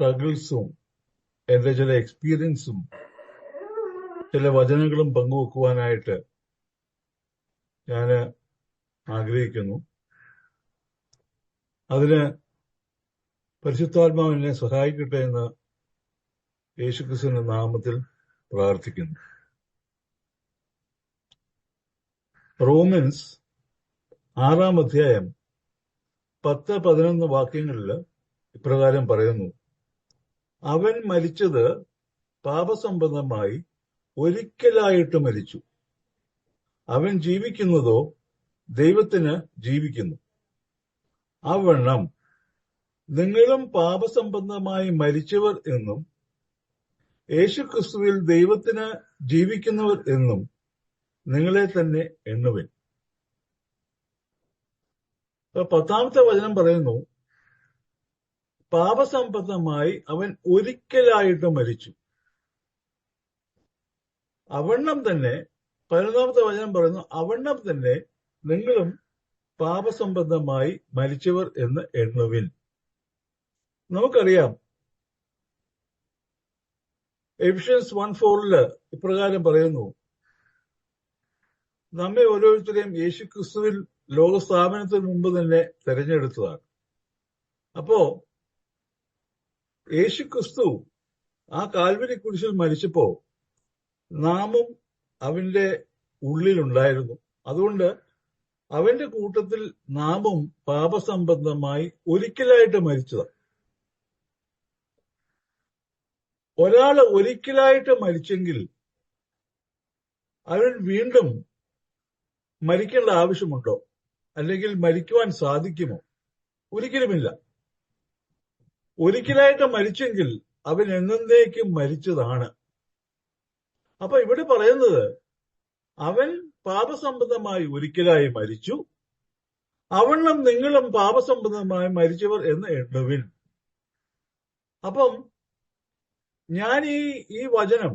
സ്ട്രഗിൾസും എന്റെ ചില എക്സ്പീരിയൻസും ചില വചനങ്ങളും പങ്കുവെക്കുവാനായിട്ട് ഞാൻ ആഗ്രഹിക്കുന്നു. അതിന് പരിശുദ്ധാത്മാവ് എന്നെ സഹായിക്കട്ടെ എന്ന് യേശുക്രിസ്തുവിന്റെ നാമത്തിൽ പ്രാർത്ഥിക്കുന്നു. റോമൻസ് ആറാം അധ്യായം പത്ത് പതിനൊന്ന് വാക്യങ്ങളിൽ ഇപ്രകാരം പറയുന്നു. അവൻ മരിച്ചത് പാപസംബന്ധമായി ഒരിക്കലായിട്ട് മരിച്ചു. അവൻ ജീവിക്കുന്നതോ ദൈവത്തിന് ജീവിക്കുന്നു. അവണ്ണം നിങ്ങളും പാപസംബന്ധമായി മരിച്ചവർ എന്നും യേശുക്രിസ്തുവിൽ ദൈവത്തിന് ജീവിക്കുന്നവർ എന്നും നിങ്ങളെ തന്നെ എണ്ണുവിൻ. പത്താമത്തെ വചനം പറയുന്നു പാപസംബന്ധമായി അവൻ ഒരിക്കലായിട്ട് മരിച്ചു. അവണ്ണം തന്നെ പതിനൊന്നാമത്തെ വചനം പറയുന്നു അവണ്ണം തന്നെ നിങ്ങളും പാപസംബന്ധമായി മരിച്ചവർ എന്ന് എണ്ണുവിൻ. നമുക്കറിയാം എഫിഷ്യൻസ് വൺ ഫോറിൽ ഇപ്രകാരം പറയുന്നു നമ്മെ ഓരോരുത്തരെയും യേശു ക്രിസ്തുവിൽ ലോകസ്ഥാപനത്തിന് മുമ്പ് തന്നെ തെരഞ്ഞെടുത്തതാണ്. അപ്പോ യേശു ക്രിസ്തു ആ കാൽവരി കുരിശിൽ മരിച്ചപ്പോ നാമും അവന്റെ ഉള്ളിലുണ്ടായിരുന്നു. അതുകൊണ്ട് അവന്റെ കൂട്ടത്തിൽ നാമും പാപസംബന്ധമായി ഒരിക്കലായിട്ട് മരിച്ചതാണ് ഒരാൾ ഒരിക്കലായിട്ട് മരിച്ചെങ്കിൽ അവൻ വീണ്ടും മരിക്കേണ്ട ആവശ്യമുണ്ടോ? അല്ലെങ്കിൽ മരിക്കുവാൻ സാധിക്കുമോ? ഒരിക്കലുമില്ല. ഒരിക്കലായിട്ട് മരിച്ചെങ്കിൽ അവൻ എന്നേക്കും മരിച്ചതാണ്. അപ്പൊ ഇവിടെ പറയുന്നത് അവൻ പാപസംബന്ധമായി ഒരിക്കലായി മരിച്ചു. അവണ്ണം നിങ്ങളും പാപസംബന്ധമായി മരിച്ചവർ എന്ന് എണ്ണുവിൻ. അപ്പം ഞാൻ ഈ ഈ വചനം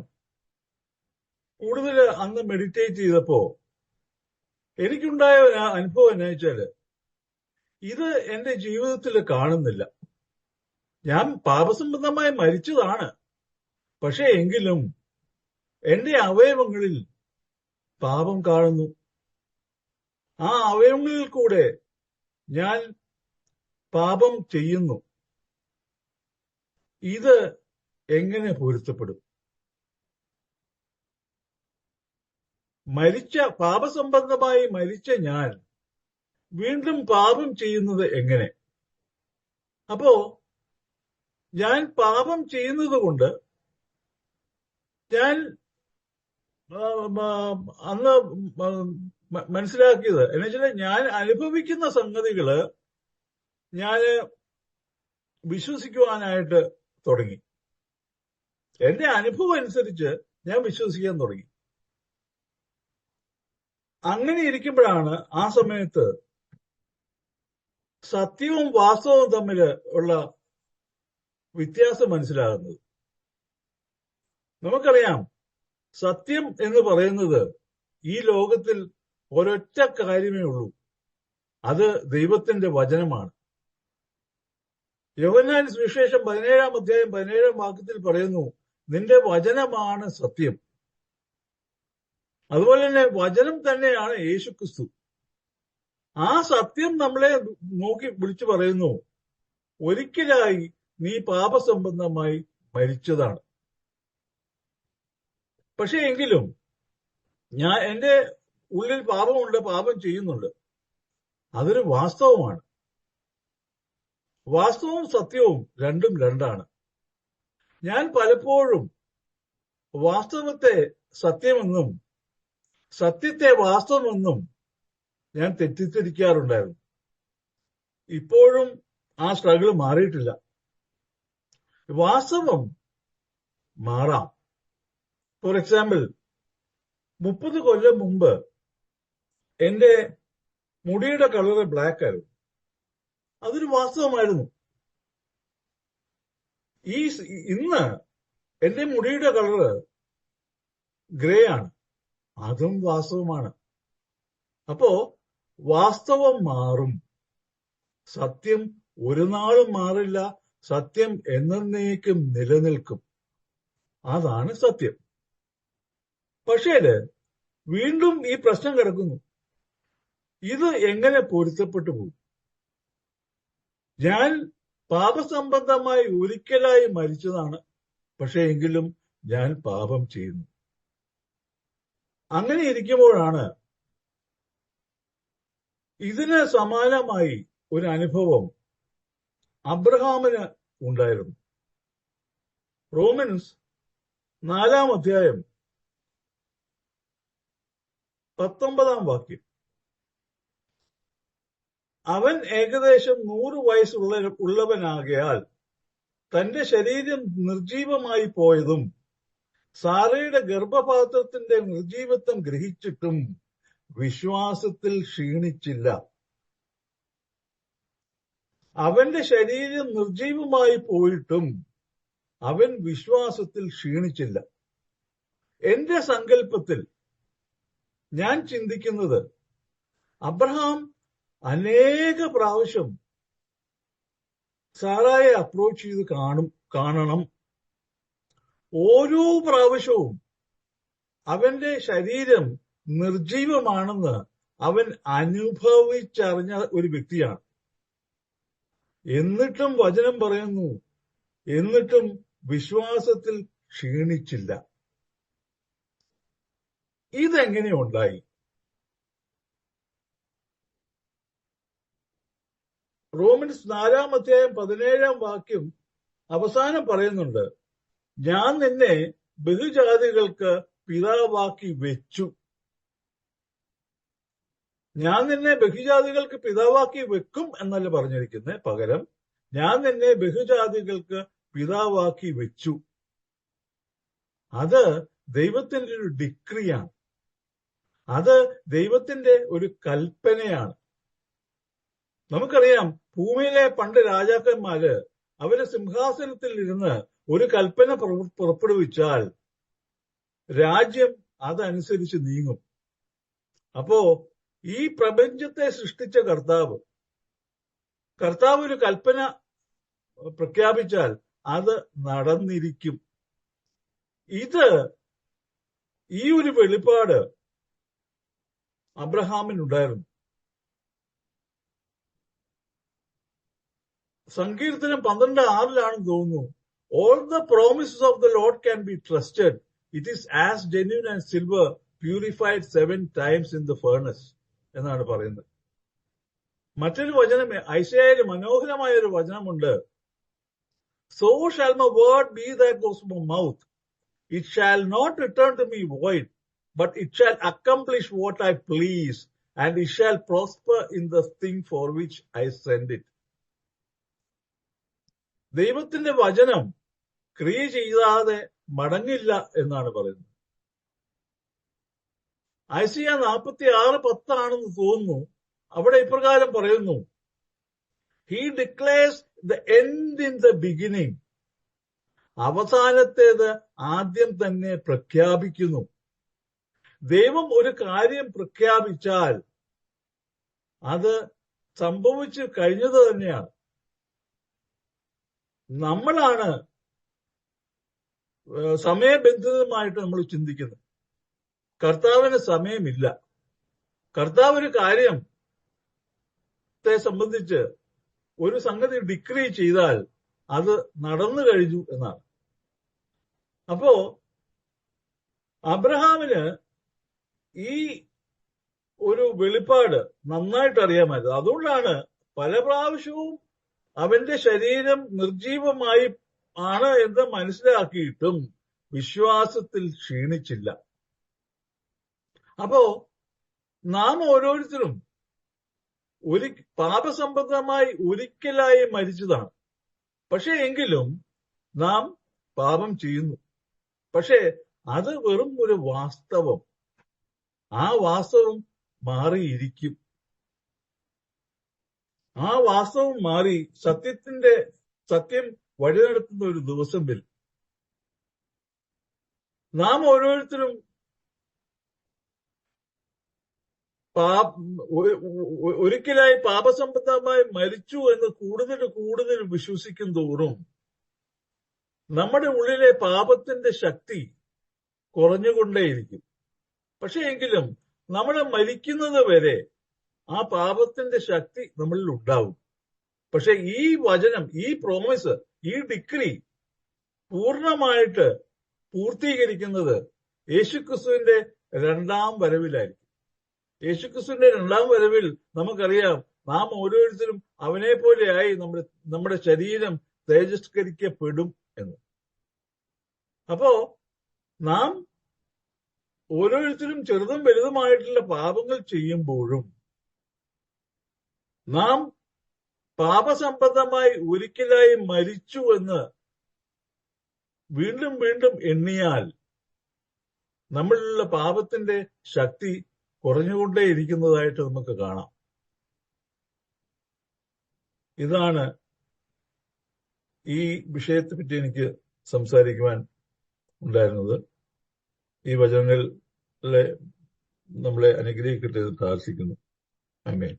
കൂടുതൽ അന്ന് മെഡിറ്റേറ്റ് ചെയ്തപ്പോ എനിക്കുണ്ടായ അനുഭവം എന്നാ വെച്ചാൽ ഇത് എന്റെ ജീവിതത്തിൽ കാണുന്നില്ല. ഞാൻ പാപസംബന്ധമായി മരിച്ചതാണ്. പക്ഷേ എങ്കിലും എന്റെ അവയവങ്ങളിൽ പാപം കാണുന്നു. ആ അവയവങ്ങളിൽ കൂടെ ഞാൻ പാപം ചെയ്യുന്നു. ഇത് എങ്ങനെ പൊരുത്തപ്പെടും? മരിച്ച പാപസംബന്ധമായി മരിച്ച ഞാൻ വീണ്ടും പാപം ചെയ്യുന്നത് എങ്ങനെ? അപ്പോ ഞാൻ പാപം ചെയ്യുന്നത് കൊണ്ട് ഞാൻ അന്ന് മനസ്സിലാക്കിയത് എന്ന് വെച്ചാൽ ഞാൻ അനുഭവിക്കുന്ന സംഗതികൾ ഞാൻ വിശ്വസിക്കുവാനായിട്ട് തുടങ്ങി. എന്റെ അനുഭവം അനുസരിച്ച് ഞാൻ വിശ്വസിക്കാൻ തുടങ്ങി. അങ്ങനെ ഇരിക്കുമ്പോഴാണ് ആ സമയത്ത് സത്യവും വാസ്തവവും തമ്മിൽ ഉള്ള വ്യത്യാസം മനസ്സിലാകുന്നത്. നമുക്കറിയാം സത്യം എന്ന് പറയുന്നത് ഈ ലോകത്തിൽ ഒരൊറ്റ കാര്യമേ ഉള്ളൂ. അത് ദൈവത്തിന്റെ വചനമാണ്. യോഹന്നാൻ സുവിശേഷം പതിനേഴാം അധ്യായം പതിനേഴാം വാക്യത്തിൽ പറയുന്നു നിന്റെ വചനമാണ് സത്യം. അതുപോലെ തന്നെ വചനം തന്നെയാണ് യേശുക്രിസ്തു. ആ സത്യം നമ്മളെ നോക്കി വിളിച്ചു പറയുന്നു ഒരിക്കലായി നീ പാപസംബന്ധമായി മരിച്ചതാണ്. പക്ഷെ എങ്കിലും ഞാൻ എന്റെ ഉള്ളിൽ പാപമുണ്ട് പാപം ചെയ്യുന്നുണ്ട്. അതൊരു വാസ്തവമാണ്. വാസ്തവവും സത്യവും രണ്ടും രണ്ടാണ്. ഞാൻ പലപ്പോഴും വാസ്തവത്തെ സത്യമെന്നും സത്യത്തെ വാസ്തവമെന്നും ഞാൻ തെറ്റിദ്ധരിക്കാറുണ്ടായിരുന്നു. ഇപ്പോഴും ആ സ്ട്രഗിൾ മാറിയിട്ടില്ല. വാസ്തവം മാറാം. ഫോർ എക്സാമ്പിൾ മുപ്പത് കൊല്ലം മുമ്പ് എന്റെ മുടിയുടെ കളർ ബ്ലാക്ക് ആയിരുന്നു. അതൊരു വാസ്തവമായിരുന്നു ഈ ഇന്ന് എന്റെ മുടിയുടെ കളർ ഗ്രേ ആണ്. അതും വാസ്തവമാണ് അപ്പോ വാസ്തവം മാറും. സത്യം ഒരു നാളും മാറില്ല സത്യം എന്നേക്കും നിലനിൽക്കും. അതാണ് സത്യം. പക്ഷേ വീണ്ടും ഈ പ്രശ്നം കിടക്കുന്നു. ഇത് എങ്ങനെ പൊരുത്തപ്പെട്ടു പോകും? ഞാൻ പാപസംബന്ധമായി ഒരിക്കലായി മരിച്ചതാണ്. പക്ഷെ എങ്കിലും ഞാൻ പാപം ചെയ്യുന്നു. അങ്ങനെ ഇരിക്കുമ്പോഴാണ് ഇതിന് സമാനമായി ഒരു അനുഭവം അബ്രഹാമിന് ഉണ്ടായിരുന്നു. റോമൻസ് നാലാം അധ്യായം പത്തൊമ്പതാം വാക്യം. അവൻ ഏകദേശം നൂറ് വയസ്സുള്ള ഉള്ളവനാകയാൽ തന്റെ ശരീരം നിർജീവമായി പോയതും സാറയുടെ ഗർഭപാത്രത്തിന്റെ നിർജീവത്വം ഗ്രഹിച്ചിട്ടും വിശ്വാസത്തിൽ ക്ഷീണിച്ചില്ല. അവന്റെ ശരീരം നിർജീവമായി പോയിട്ടും അവൻ വിശ്വാസത്തിൽ ക്ഷീണിച്ചില്ല. എന്റെ സങ്കല്പത്തിൽ ഞാൻ ചിന്തിക്കുന്നത് അബ്രഹാം അനേക പ്രാവശ്യം സാറായെ അപ്രോച്ച് ചെയ്ത് കാണും കാണണം. ഓരോ പ്രാവശ്യവും അവന്റെ ശരീരം നിർജീവമാണെന്ന് അവൻ അനുഭവിച്ചറിഞ്ഞ ഒരു വ്യക്തിയാണ്. എന്നിട്ടും വചനം പറയുന്നു. എന്നിട്ടും വിശ്വാസത്തിൽ ക്ഷീണിച്ചില്ല. ഇതെങ്ങനെ ഉണ്ടായി? റോമൻസ് നാലാം അധ്യായം പതിനേഴാം വാക്യം അവസാനം പറയുന്നുണ്ട് ഞാൻ നിന്നെ ബഹുജാതികൾക്ക് പിതാവാക്കി വെച്ചു. ഞാൻ നിന്നെ ബഹുജാതികൾക്ക് പിതാവാക്കി വെക്കും എന്നല്ല പറഞ്ഞിരിക്കുന്നത് പകരം ഞാൻ നിന്നെ ബഹുജാതികൾക്ക് പിതാവാക്കി വെച്ചു. അത് ദൈവത്തിന്റെ ഒരു ഡിക്രിയാണ്. അത് ദൈവത്തിന്റെ ഒരു കൽപ്പനയാണ്. നമുക്കറിയാം ഭൂമിയിലെ പണ്ട് രാജാക്കന്മാര് അവർ സിംഹാസനത്തിൽ ഇരുന്ന് ഒരു കൽപ്പന പുറ- പുറപ്പെടുവിച്ചാൽ രാജ്യം അതനുസരിച്ച് നീങ്ങും. അപ്പോ ഈ പ്രപഞ്ചത്തെ സൃഷ്ടിച്ച കർത്താവ്. കർത്താവ് ഒരു കൽപ്പന പ്രഖ്യാപിച്ചാൽ അത് നടന്നിരിക്കും. ഇത് ഈ ഒരു വെളിപ്പാട് അബ്രഹാമിനുണ്ടായിരുന്നു. സങ്കീർത്തനം പന്ത്രണ്ട് ആറിലാണെന്ന് തോന്നുന്നു all the promises of the Lord can be trusted it is as genuine and silver purified seven times in the furnace എന്നാണ് പറയുന്നത്. മറ്റൊരു വചനം ഐശയായ മനോഹരമായ ഒരു വചനമുണ്ട് so shall my word be those my mouth it shall not return to me void but it shall accomplish what I please and it shall prosper in the thing for which I send it ദൈവത്തിന്റെ വചനം ക്രിയ ചെയ്യാതെ മടങ്ങില്ല എന്നാണ് പറയുന്നത്. Isaiah നാൽപ്പത്തി ആറ് പത്താണെന്ന് തോന്നുന്നു. അവിടെ ഇപ്രകാരം പറയുന്നു. He declares the end in the beginning അവസാനത്തേത് ആദ്യം തന്നെ പ്രഖ്യാപിക്കുന്നു. ദൈവം ഒരു കാര്യം പ്രഖ്യാപിച്ചാൽ അത് സംഭവിച്ചു കഴിഞ്ഞത് തന്നെയാണ്. നമ്മളാണ് സമയബന്ധിതമായിട്ട് നമ്മൾ ചിന്തിക്കുന്നത്. കർത്താവിന് സമയമില്ല. കർത്താവ് ഒരു കാര്യം സംബന്ധിച്ച് ഒരു സംഗതി ഡിക്രി ചെയ്താൽ അത് നടന്നു കഴിഞ്ഞു എന്നാണ്. അപ്പോ അബ്രഹാമിന് ഈ ഒരു വെളിപ്പാട് നന്നായിട്ട് അറിയാമായിരുന്നു. അതുകൊണ്ടാണ് പല പ്രാവശ്യവും അവന്റെ ശരീരം നിർജീവമായി ആണ് എന്ന് മനസ്സിലാക്കിയിട്ടും വിശ്വാസത്തിൽ ക്ഷീണിച്ചില്ല. അപ്പോ നാം ഓരോരുത്തരും ഒരു പാപസംബന്ധമായി ഒരിക്കലായി മരിച്ചതാണ്. പക്ഷെ എങ്കിലും നാം പാപം ചെയ്യുന്നു. പക്ഷെ അത് വെറും ഒരു വാസ്തവം. ആ വാസ്തവം മാറിയിരിക്കും. ആ വാസ്തവം മാറി സത്യത്തിന്റെ സത്യം വഴി നടത്തുന്ന ഒരു ദിവസം വരും നാം ഓരോരുത്തരും പാ ഒ- ഒ- ഒരിക്കലായി പാപസംബന്ധമായി മരിച്ചു എന്ന് കൂടുതൽ കൂടുതൽ വിശ്വസിക്കും തോറും നമ്മുടെ ഉള്ളിലെ പാപത്തിന്റെ ശക്തി കുറഞ്ഞുകൊണ്ടേയിരിക്കും. പക്ഷെ എങ്കിലും നമ്മൾ മരിക്കുന്നത് വരെ ആ പാപത്തിന്റെ ശക്തി നമ്മളിൽ ഉണ്ടാവും. പക്ഷെ ഈ വചനം ഈ പ്രോമിസ് ഈ ഡിഗ്രി പൂർണമായിട്ട് പൂർത്തീകരിക്കുന്നത് യേശുക്രിസ്തുവിന്റെ രണ്ടാം വരവിലായിരിക്കും. യേശുക്രിസ്തുവിന്റെ രണ്ടാം വരവിൽ നമുക്കറിയാം നാം ഓരോരുത്തരും അവനെ പോലെയായി നമ്മുടെ നമ്മുടെ ശരീരം തേജസ്കരിക്കപ്പെടും എന്ന്. അപ്പോ നാം ഓരോരുത്തരും ചെറുതും വലുതുമായിട്ടുള്ള പാപങ്ങൾ ചെയ്യുമ്പോഴും നാം പാപസംബന്ധമായി ഒരിക്കലായി മരിച്ചു എന്ന് വീണ്ടും വീണ്ടും എണ്ണിയാൽ നമ്മളിലുള്ള പാപത്തിന്റെ ശക്തി കുറഞ്ഞുകൊണ്ടേയിരിക്കുന്നതായിട്ട് നമുക്ക് കാണാം. ഇതാണ് ഈ വിഷയത്തെ പറ്റി എനിക്ക് സംസാരിക്കുവാൻ ഉണ്ടായിരുന്നത്. ഈ വചനങ്ങളിലെ നമ്മളെ അനുഗ്രഹിക്കട്ടെ എന്ന് പ്രാർത്ഥിക്കുന്നു. അമേൻ